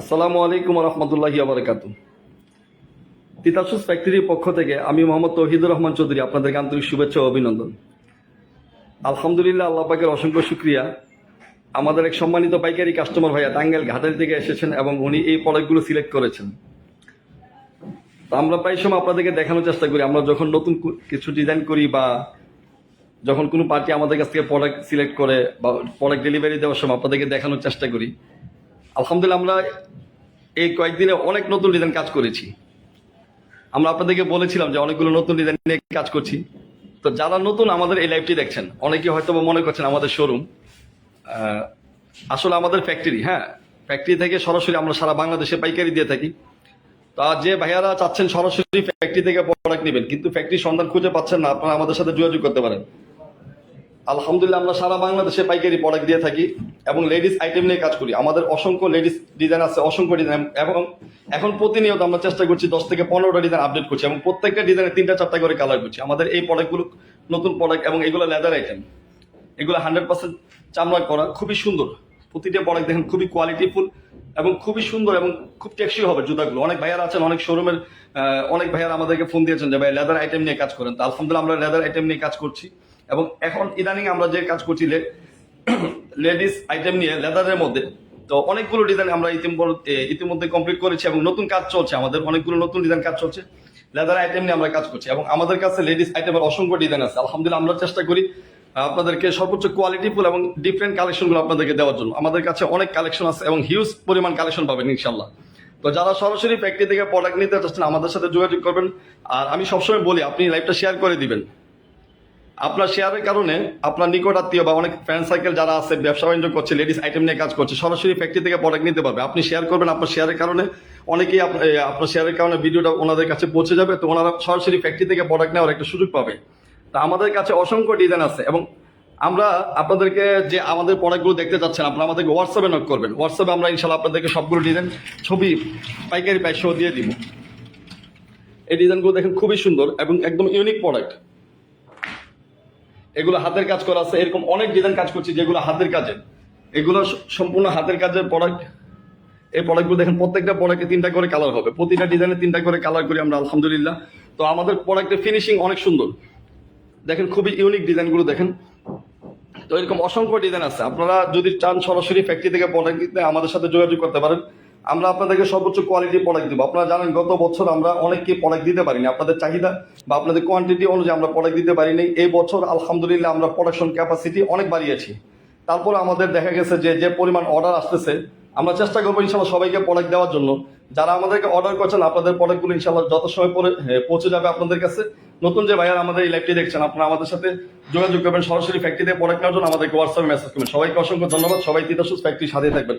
আসসালামু আলাইকুম রহমতুল্লাহি আবরকাত তিতাসুস ফ্যাক্টরির পক্ষ থেকে আমি মোহাম্মদ তহিদুর রহমান চৌধুরী আপনাদেরকে আন্তরিক শুভেচ্ছা ও অভিনন্দন। আলহামদুলিল্লাহ আল্লাহ পাকের অসংখ্য শুক্রিয়া। আমাদের এক সম্মানিত পাইকারি কাস্টমার ভাইয়া টাঙ্গাইল ঘাটাল থেকে এসেছেন এবং উনি এই প্রোডাক্টগুলো সিলেক্ট করেছেন। তো আমরা প্রায় সময় আপনাদেরকে দেখানোর চেষ্টা করি। আমরা যখন নতুন কিছু ডিজাইন করি বা যখন কোনো পার্টি আমাদের কাছ থেকে প্রোডাক্ট সিলেক্ট করে বা প্রোডাক্ট ডেলিভারি দেওয়ার সময় আপনাদেরকে দেখানোর চেষ্টা করি। আলহামদুলিল্লাহ আমরা এই কয়েকদিনে অনেক নতুন ডিজাইন কাজ করেছি। আমরা আপনাদেরকে বলেছিলাম যে অনেকগুলো নতুন ডিজাইন নিয়ে কাজ করছি। তো যারা নতুন আমাদের এই লাইভটি দেখছেন, অনেকে হয়তো মনে করছেন আমাদের শোরুম আসলে আমাদের ফ্যাক্টরি হ্যাঁ ফ্যাক্টরি থেকে সরাসরি আমরা সারা বাংলাদেশে পাইকারি দিয়ে থাকি। তা যে ভাইয়ারা চাচ্ছেন সরাসরি ফ্যাক্টরি থেকে প্রোডাক্ট নেবেন, কিন্তু ফ্যাক্টরির সন্ধান খুঁজে পাচ্ছেন না, আপনারা আমাদের সাথে যোগাযোগ করতে পারেন। আলহামদুলিল্লাহ, আমরা সারা বাংলাদেশে পাইকারি প্রোডাক্ট দিয়ে থাকি এবং লেডিস আইটেম নিয়ে কাজ করি। আমাদের অসংখ্য লেডিস ডিজাইন আছে, অসংখ্য ডিজাইন এবং এখন প্রতিনিয়ত আমরা চেষ্টা করছি দশ থেকে পনেরোটা ডিজাইন আপডেট করছি এবং প্রত্যেকটা ডিজাইনে তিনটা, চারটা করে কালার করছি। আমাদের এই প্রোডাক্টগুলো নতুন প্রোডাক্ট এবং এগুলো লেদার আইটেম এগুলো হান্ড্রেড পার্সেন্ট চামড়া করা, খুবই সুন্দর। প্রতিটা প্রোডাক্ট দেখেন, খুবই কোয়ালিটিফুল এবং খুবই সুন্দর এবং খুব টেকসই হবে জুতাগুলো। অনেক ভাইয়ার আছেন, অনেক শোরুমের অনেক ভাইয়ারা আমাদেরকে ফোন দিয়েছেন যে, ভাই লেদার আইটেম নিয়ে কাজ করেন। তো আলহামদুলিল্লাহ, আমরা লেদার আইটেম নিয়ে কাজ করছি। এবং এখন ইদানিং আমরা যে কাজ করছি লেডিস আইটেম নিয়ে লেদারের মধ্যে, তো অনেকগুলো ডিজাইন আমরা ইতিমধ্যে ইতিমধ্যে কমপ্লিট করেছি এবং নতুন কাজ চলছে। আমাদের অনেকগুলো নতুন ডিজাইন কাজ চলছে লেদার আইটেম নিয়ে আমরা কাজ করছি এবং আমাদের কাছে লেডিস আইটেমের অসংখ্য ডিজাইন আছে। আলহামদুলিল্লাহ আমরা চেষ্টা করি আপনাদেরকে সর্বোচ্চ কোয়ালিটিফুল এবং ডিফারেন্ট কালেকশনগুলো আপনাদেরকে দেওয়ার জন্য। আমাদের কাছে অনেক কালেকশন আছে এবং হিউজ পরিমাণ কালেকশন পাবেন ইনশাল্লাহ তো যারা সরাসরি ফ্যাক্টরি থেকে প্রোডাক্ট নিতে চাচ্ছেন, আমাদের সাথে যোগাযোগ করবেন। আর আমি সবসময় বলি, আপনি লাইভটা শেয়ার করে দিবেন। আপনার শেয়ারের কারণে আপনার নিকট আত্মীয় বা অনেক ফ্রেন্ড সার্কেল যারা আছে, ব্যবসা বাণিজ্য করছে লেডিস আইটেম নিয়ে কাজ করছে, সরাসরি ফ্যাক্টরি থেকে প্রোডাক্ট নিতে পারবে। আপনি শেয়ার করবেন আপনার শেয়ারের কারণে। অনেকেই আপনার শেয়ারের কারণে ভিডিওটা ওনাদের কাছে পৌঁছে যাবে, তো ওনারা সরাসরি ফ্যাক্টরি থেকে প্রোডাক্ট নেওয়ার একটা সুযোগ পাবে। তা আমাদের কাছে অসংখ্য ডিজাইন আছে এবং আমরা আপনাদেরকে যে আমাদের প্রোডাক্টগুলো দেখতে চাচ্ছেন, আপনারা আমাদেরকে হোয়াটসঅ্যাপে নক করবেন। হোয়াটসঅ্যাপে আমরা ইনশাল্লাহ আপনাদেরকে সবগুলো ডিজাইন ছবি, পাইকারি সহ দিয়ে দিব। এই ডিজাইনগুলো দেখেন খুবই সুন্দর এবং একদম ইউনিক প্রোডাক্ট এগুলো হাতের কাজ করা আছে। এরকম অনেক ডিজাইন কাজ করছি যেগুলো হাতের কাজের এগুলো সম্পূর্ণ হাতের কাজের প্রোডাক্ট এই প্রোডাক্টগুলো দেখেন, প্রত্যেকটা প্রোডাক্টে তিনটা করে কালার হবে। প্রতিটা ডিজাইনে তিনটা করে কালার করি আমরা, আলহামদুলিল্লাহ। তো আমাদের প্রোডাক্টের ফিনিশিং অনেক সুন্দর। দেখেন, খুবই ইউনিক ডিজাইনগুলো দেখেন। তো এরকম অসংখ্য ডিজাইন আছে। আপনারা যদি চান সরাসরি ফ্যাক্টরি থেকে প্রোডাক্ট আমাদের সাথে যোগাযোগ করতে পারেন। আমরা আপনাদেরকে সর্বোচ্চ কোয়ালিটি প্রোডাক্ট দিব। আপনারা জানেন, গত বছর আমরা অনেককে প্রোডাক্ট দিতে পারিনি। আপনাদের চাহিদা বা আপনাদের কোয়ান্টিটি অনুযায়ী আমরা প্রোডাক্ট দিতে পারিনি। এই বছর আলহামদুলিল্লাহ আমরা প্রোডাকশন ক্যাপাসিটি অনেক বাড়িয়েছি। তারপরে আমাদের দেখা গেছে যে যে পরিমাণ অর্ডার আসতেছে, আমরা চেষ্টা করব ইনশাল্লাহ সবাইকে প্রোডাক্ট দেওয়ার জন্য। যারা আমাদেরকে অর্ডার করছেন, আপনাদের প্রোডাক্টগুলো ইনশাল্লাহ যত সময় পরে পৌঁছে যাবে আপনাদের কাছে। নতুন যে ভাইয়ার আমাদের এই লাইভটি দেখছেন, আপনারা আমাদের সাথে যোগাযোগ করবেন, সরাসরি ফ্যাক্টরিতে প্রোডাক্ট নেওয়ার জন্য আমাদেরকে হোয়াটসঅ্যাপে মেসেজ করবেন। সবাইকে অসংখ্য ধন্যবাদ। সবাই তিতাসুস ফ্যাক্টরির সাথে থাকবেন।